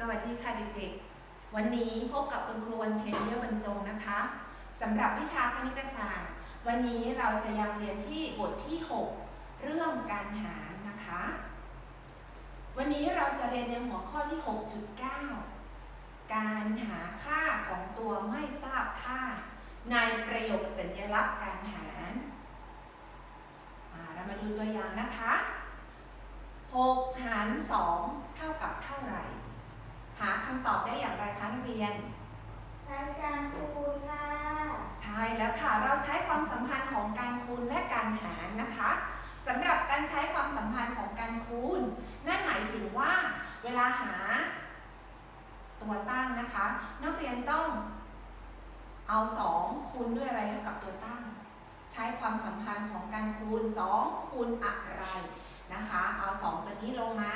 สวัสดีค่ะเด็กๆ วันนี้พบกับคุณครูวันเพ็ญเยี่ยมบรรจงนะคะสำหรับวิชาคณิตศาสตร์ วันนี้เราจะยังเรียนที่บทที่ 6 เรื่องการหารนะคะ วันนี้เราจะเรียนในหัวข้อที่ 6.9 การหาค่าของตัวไม่ทราบค่า ในประโยคสัญลักษณ์การหารเรามาดูตัวอย่างนะคะ 6 หาร 2 เท่ากับเท่าไหร่ หาคำตอบได้อย่างไรคะนักเรียน ใช้การคูณค่ะ ใช่แล้วค่ะ เราใช้ความสัมพันธ์ของการคูณและการหารนะคะสำหรับการใช้ความสัมพันธ์ของการคูณ นั่นหมายถึงว่า เวลาหา ตัวตั้งนะคะ นักเรียนต้องเอา 2 คูณด้วยอะไรเท่ากับตัวตั้ง ใช้ความสัมพันธ์ของการคูณ 2 คูณอะไรนะคะ เอา 2 ตัวนี้ลงมา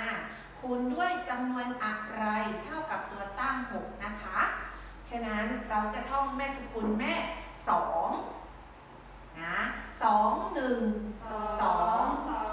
คูณด้วยจำนวนอะไรเท่ากับตัวตั้ง 6 นะคะ ฉะนั้นเราจะท่องแม่สกุลแม่2นะ2 1 2 2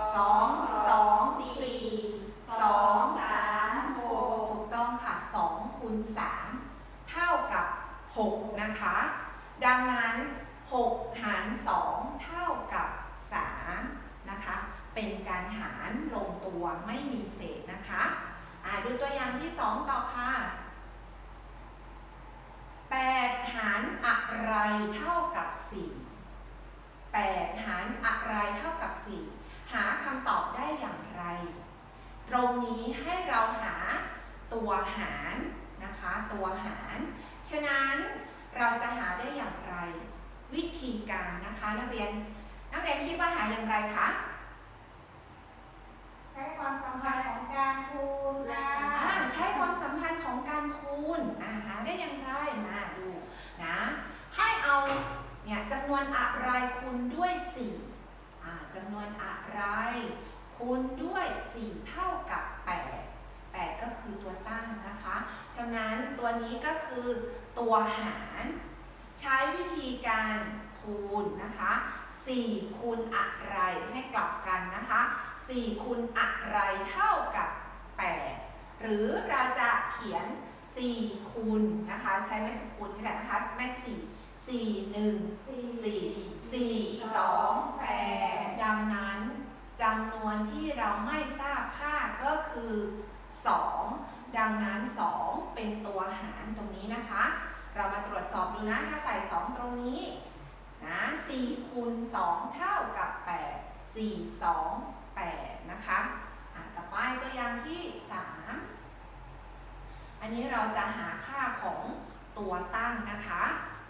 คะนักเรียน นักเรียนคิดว่าหาอย่างไรคะใช้ความสัมพันธ์ของการคูณค่ะอ่าใช้ความสัมพันธ์ของการคูณอ่าหาได้อย่างไรมาดูนะให้เอาเนี่ยจำนวนอะไรคูณด้วย4อ่าจำนวนอะไรคูณด้วย 4 เท่ากับ 8 8 ก็คือตัวตั้งนะคะ ฉะนั้นตัวนี้ก็คือตัวหาร ใช้วิธีการ คูณนะคะ4คูณอะไรให้กลับกันนะคะ4คูณอะไรเท่ากับ 8 หรือเราจะเขียน 4คูณนะคะใช้แม่สกุลนี่แหละนะคะแม่4 4 1สี่4 4 2 8 ดังนั้นจำนวนที่เราไม่ทราบค่าก็คือ 2 ดังนั้น 2 เป็นตัวหารตรงนี้นะคะ เรามาตรวจสอบดูนะถ้าใส่ 2 ตรงนี้ 2 เท่ากับ 8 4 2 8 นะคะอะต่อไปตัวอย่างที่ 3 อันนี้เราจะหาค่าของตัวตั้งนะคะ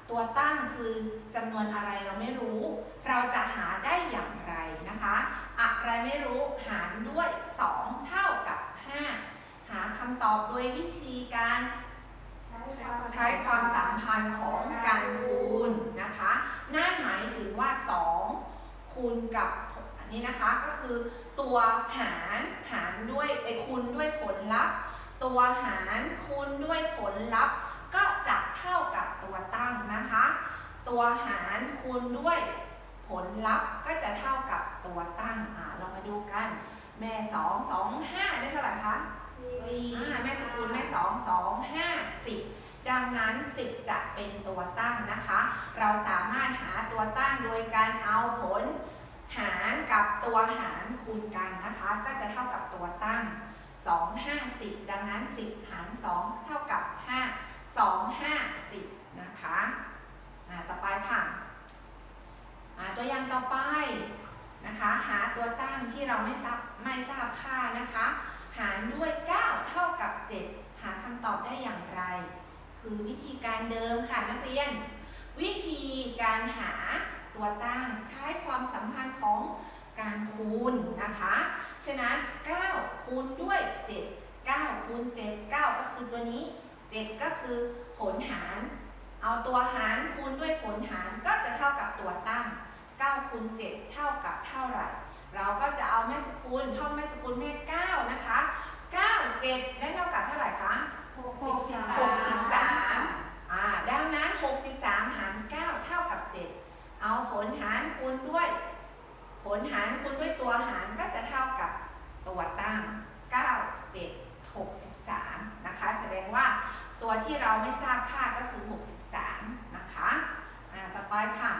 ตัวตั้งคือจำนวนอะไรเราไม่รู้ เราจะหาได้อย่างไรนะคะ อะไรไม่รู้หารด้วย 2 เท่ากับ 5 หาคำตอบโดยวิธีการใช้ความใช้ความสัมพันธ์ของการคูณนะคะ นั่นหมายถึงว่า 2 คูณกับอันนี้นะคะก็คือตัวหารหารด้วยไอ้คูณด้วยผลลัพธ์ ตัวหารคูณด้วยผลลัพธ์ ก็จะเท่ากับตัวตั้งนะคะ ตัวหารคูณด้วยผลลัพธ์ก็จะเท่ากับตัวตั้งอ่าเรามาดูกัน แม่2 2 5ได้เท่าไหร่คะสี่อ่าแม่สกุลแม่สองสองห้าสิบ ดังนั้น 10 จะเป็นตัวตั้งนะคะ เราสามารถหาตัวตั้งโดยการเอาผลหารกับตัวหารคูณกันนะคะ ก็จะเท่ากับตัวตั้ง 2 5 10 ดังนั้น 10 หาร 2 เท่ากับ 5 2 5 10 นะคะต่อไปค่ะตัวอย่างต่อไปนะคะ หาตัวตั้งที่เราไม่ทราบไม่ทราบค่านะคะ หารด้วย 9 เท่ากับ 7 หาคำตอบได้อย่างไร คือวิธีการเดิมค่ะนักเรียน วิธีการหาตัวตั้งใช้ความสัมพันธ์ของการคูณนะคะ ฉะนั้น 9 คูณด้วย 7 9คูณ7 9 ก็คือตัวนี้ 7 ก็คือผลหาร เอาตัวหารคูณด้วยผลหารก็จะเท่ากับตัวตั้ง 9คูณ7 เท่ากับเท่าไหร่ เราก็จะเอาแม่สกุลท่องแม่สกุลแม่9นะคะ 9 7 ได้เท่ากับเท่าไหร่คะหกสิบสาม63อ่าดังนั้น 63 หาร 9 เท่ากับ 7 เอาผลหารคูณด้วย ผลหารคูณด้วยตัวหารก็จะเท่ากับตัวตั้ง 9 7 63 นะคะ แสดงว่าตัวที่เราไม่ทราบค่าก็คือ 63 นะคะอ่าต่อไปค่ะ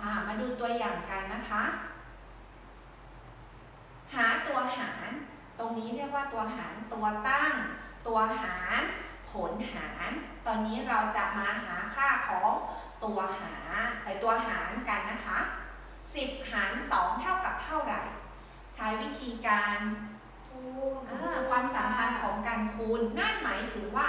อ่ามาดูตัวอย่างกันนะคะ หาตัวหาร ตรงนี้เรียกว่าตัวหารตัวตั้ง ตัวหาร ผลหาร อนนี้เราจะมาหาค่าของตัวหารไอตัวหารกันนะคะ 10 หาร 2 เท่ากับเท่าไหร่ ใช้วิธีการคูณอ่าความสัมพันธ์ของการคูณ นั่นหมายถึงว่า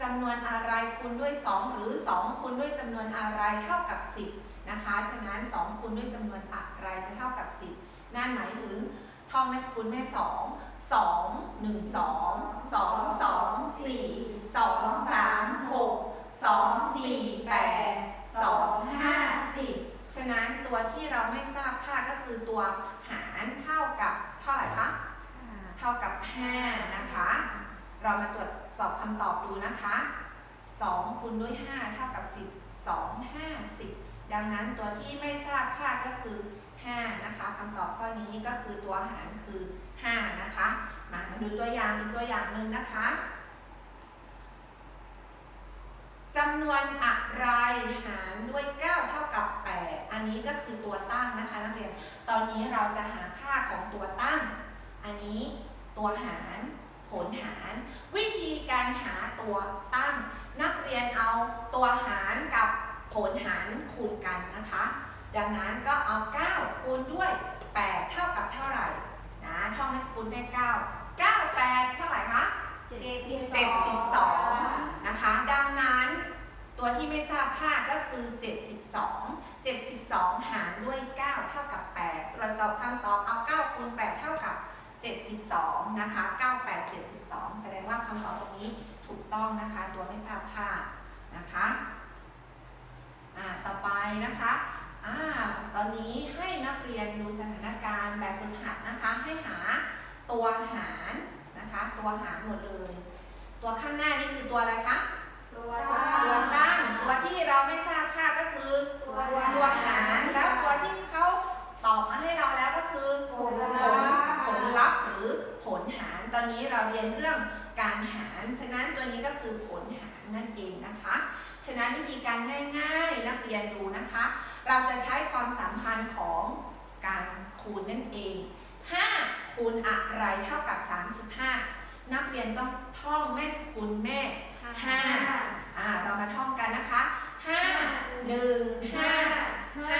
จำนวนอะไรคูณด้วย 2 หรือ 2คูณด้วยจำนวนอะไรเท่ากับ 10 นะคะ ฉะนั้น 2คูณด้วยจำนวนอะไรจะเท่ากับ 10 นั่นหมายถึงท่องแม่สกุลแม่2 2 1 2 2 2 4 2 3 6 2 4 8 2 5 10 ฉะนั้นตัวที่เราไม่ทราบค่าก็คือตัวหารเท่ากับเท่าไหร่คะ เท่ากับ 5 นะคะ เรามาตรวจสอบคำตอบดูนะคะ 2คูณด้วย 5 เท่ากับ 10 2 5 10 ดังนั้นตัวที่ไม่ทราบค่าก็คือ 5 นะคะคำตอบข้อนี้ ก็คือตัวหารคือ 5 นะคะ มาดูตัวอย่างอีกตัวอย่างหนึ่งนะคะจำนวนอะไรหารด้วย 9 เท่ากับ 8 อันนี้ก็คือตัวตั้งนะคะนักเรียน ตอนนี้เราจะหาค่าของตัวตั้ง อันนี้ตัวหารผลหาร วิธีการหาตัวตั้ง นักเรียนเอาตัวหารกับผลหารคูณกันนะคะ ดังนั้นก็เอา 9 คูณด้วย 8 เท่ากับเท่าไหร่นะท่องแม่สกุลแม่9 9 8 เท่าไหร่คะเจ็ดสิบเจ็ดสิบสองนะคะ ดังนั้นตัวที่ไม่ทราบค่าก็คือ 72 72 หารด้วย 9 เท่ากับ 8 ตรวจสอบคำตอบเอา9คูณ8เท่ากับ 72 นะคะ 98 72 แสดงว่าคำตอบตรงนี้ถูกต้องนะคะ ตัวไม่ทราบค่านะคะ อ่า ต่อไปนะคะ อ่าตอนนี้ให้นักเรียนดูสถานการณ์แบบฝึกหัดนะคะ ให้หาตัวหารนะคะ ตัวหารหมดเลย ตัวข้างหน้านี่คือตัวอะไรคะ ตัวตัวตั้ง ตัวที่เราไม่ทราบค่าก็คือ ตัวหาร แล้วตัวที่เขาตอบมาให้เราแล้วก็คือ ผลผลผลลัพธ์หรือผลหาร ตอนนี้เราเรียนเรื่องการหาร ฉะนั้นตัวนี้ก็คือผลหารนั่นเองนะคะ ฉะนั้นวิธีการง่ายๆนักเรียนดูนะคะ เราจะใช้ความสัมพันธ์ของการคูณนั่นเอง 5 คูณอะไรเท่ากับ 35 นักเรียนต้องท่องแม่สกุลแม่5อ่าเรามาท่องกันนะคะ 5 1 5 5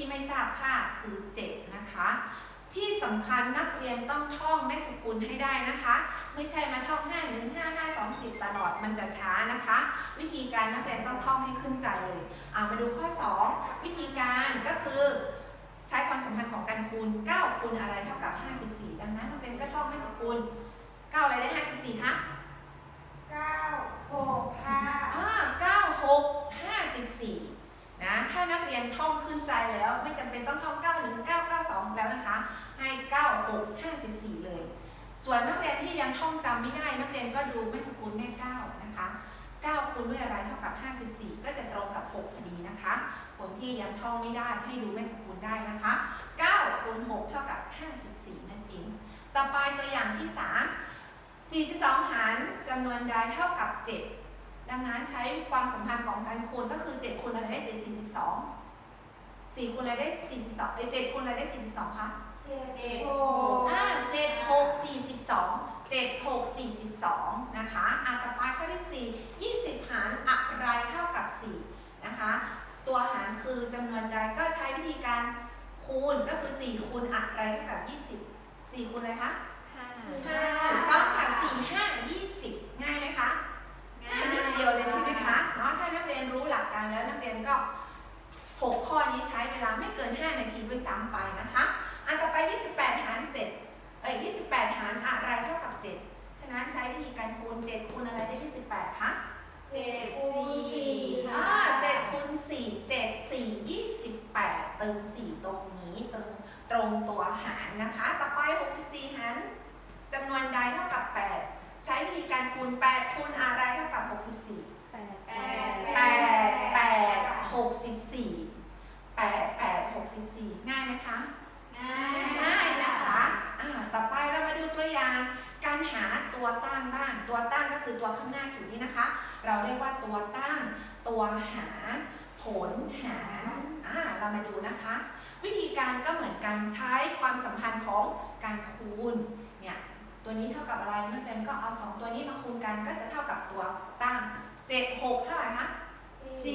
ที่ไม่ทราบค่าคือเจ็ดนะคะ ที่สำคัญนักเรียนต้องท่องแม่สกุลให้ได้นะคะ ไม่ใช่มาท่อง 5 1 5 5 2 10 ตลอดมันจะช้านะคะ วิธีการนักเรียนต้องท่องให้ขึ้นใจเลยเอามาดูข้อ 2 วิธีการก็คือใช้ความสัมพันธ์ของการคูณ 9 คูณอะไรเท่ากับ 54 ดังนั้นนักเรียนก็ท่องแม่สกุล 9 อะไรได้ 54 คะเก้าหกค่ะอ่า9 6 54 นะถ้านักเรียนท่องขึ้นใจแล้วไม่จำเป็นต้องท่อง 9 1 9 9 2 แล้วนะคะ ให้ 9 6 54 เลย ส่วนนักเรียนที่ยังท่องจำไม่ได้ นักเรียนก็ดูแม่สกุลแม่9นะคะ 9คูณด้วยอะไรเท่ากับ 54 ก็จะตรงกับ 6 พอดีนะคะ คนที่ยังท่องไม่ได้ให้ดูแม่สกุลได้นะคะ9คูณ6เท่ากับ 54 นั่นเอง ต่อไปตัวอย่างที่ 3 42 หารจำนวนใดเท่ากับ 7 ดังนั้นใช้ความสัมพันธ์ของการคูณก็คือ 7คูณอะไรได้ 7 42 4คูณอะไรได้ 42เอ้ย7คูณอะไรได้ 42คะเจ็ดเจ็ดหหกกอ่าเจ็ดหกสี่สิบสองเจ็ดหกสี่สิบสองนะคะอะต่อไปข้อที่สี่ยี่สิบหารอะไรเท่ากับสี่นะคะ ตัวหารคือจำนวนใดก็ใช้วิธีการคูณก็คือสี่คูณอะไรเท่ากับยี่สิบสี่คูณอะไรคะห้าถูกต้องค่ะสี่ห้ายี่สิบง่ายไหมคะ ง่าย นิดเดียวเลยใช่ไหมคะเนาะถ้านักเรียนรู้หลักการแล้วนักเรียนก็หกข้อนี้ใช้เวลาไม่เกิน 5 นาทีด้วยซ้ำไปนะคะ อันต่อไป 28 หาร 7 เอ้ย 28 หารอะไรเท่ากับ 7 ฉะนั้นใช้วิธีการคูณ 7 คูณอะไรได้ 28 คะเจ็ดคูณสี่อ่า ตั้งก็คือตัวข้างหน้าสุดนี้นะคะ เราเรียกว่าตัวตั้งตัวหาผลหาอ่าเรามาดูนะคะ วิธีการก็เหมือนกันใช้ความสัมพันธ์ของการคูณเนี่ยตัวนี้เท่ากับอะไรนักเรียนก็เอา 2 ตัวนี้มาคูณกันก็จะเท่ากับตัวตั้ง 7 6 เท่าไหร่คะ42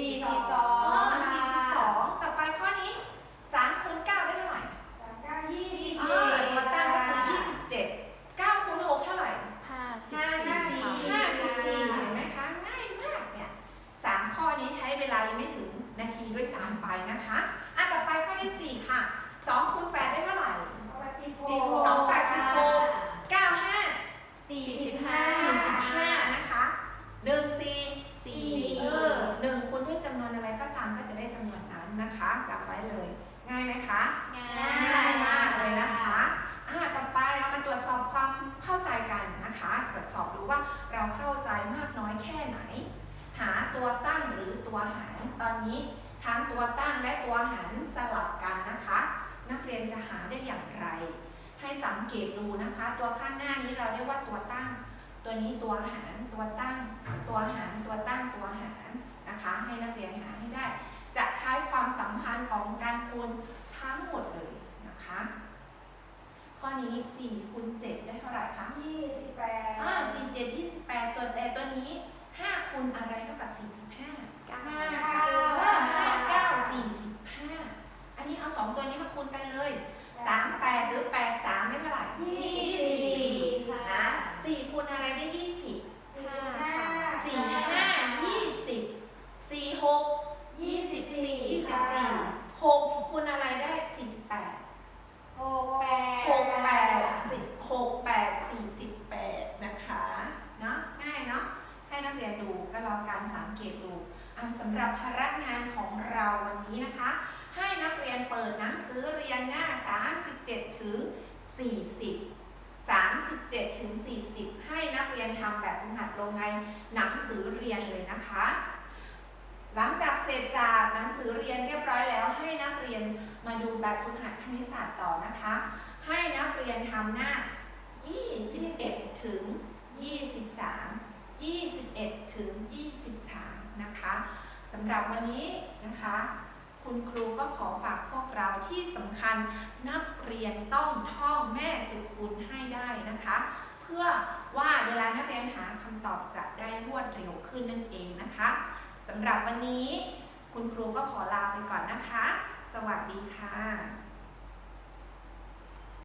42 นี้ทั้งตัวตั้งและตัวหันสลับกันนะคะ นักเรียนจะหาได้อย่างไร ให้สังเกตดูนะคะ ตัวข้างหน้านี้เราเรียกว่าตัวตั้ง ตัวนี้ตัวหารตัวตั้ง ตัวหารตัวตั้งตัวหารนะคะ ให้นักเรียนหาให้ได้ จะใช้ความสัมพันธ์ของการคูณทั้งหมดเลยนะคะ ข้อนี้4คูณ7ได้เท่าไหร่คะ28อ่า47 28 ตัวแต่ตัวนี้5คูณอะไรเท่ากับ45 9 9 2 ตัวนี้มาคูณกันเลย 3 8 หรือ 8 3ได้เท่าไหร่ 24นะ4คูณอะไรได้ 20 สี่ห้า สี่ห้ายี่สิบสี่หก ยี่สิบสี่ ยี่สิบสี่หกคูณอะไรได้สี่สิบแปด หกแปด หกแปดสิบหกแปดสี่สิบแปดนะคะเนาะง่ายเนาะให้นักเรียนดูก็ลองการสังเกตดูอะสำหรับภาระงานของเราวันนี้นะคะ ให้นักเรียนเปิดหนังสือเรีย นหน้า 37 ถึง 40 37 ถึง 40 ให้นักเรียนทำแบบฝึกหัดลงในหนังสือเรียนเลยนะคะ หลังจากเสร็จจากหนังสือเรียนเรียบร้อยแล้วให้นักเรียนมาดูแบบฝึกหัดคณิตศาสตร์ต่อนะคะ ให้นักเรียนทำหน้า 21 ถึง 23 21 ถึง 23 นะคะสำหรับวันนี้นะคะ คุณครูก็ขอฝากพวกเราที่สำคัญนักเรียนต้องท่องแม่สุขุณให้ได้นะคะ เพื่อว่าเวลานักเรียนหาคำตอบจะได้รวดเร็วขึ้นนั่นเองนะคะสำหรับวันนี้คุณครูก็ขอลาไปก่อนนะคะ สวัสดีค่ะ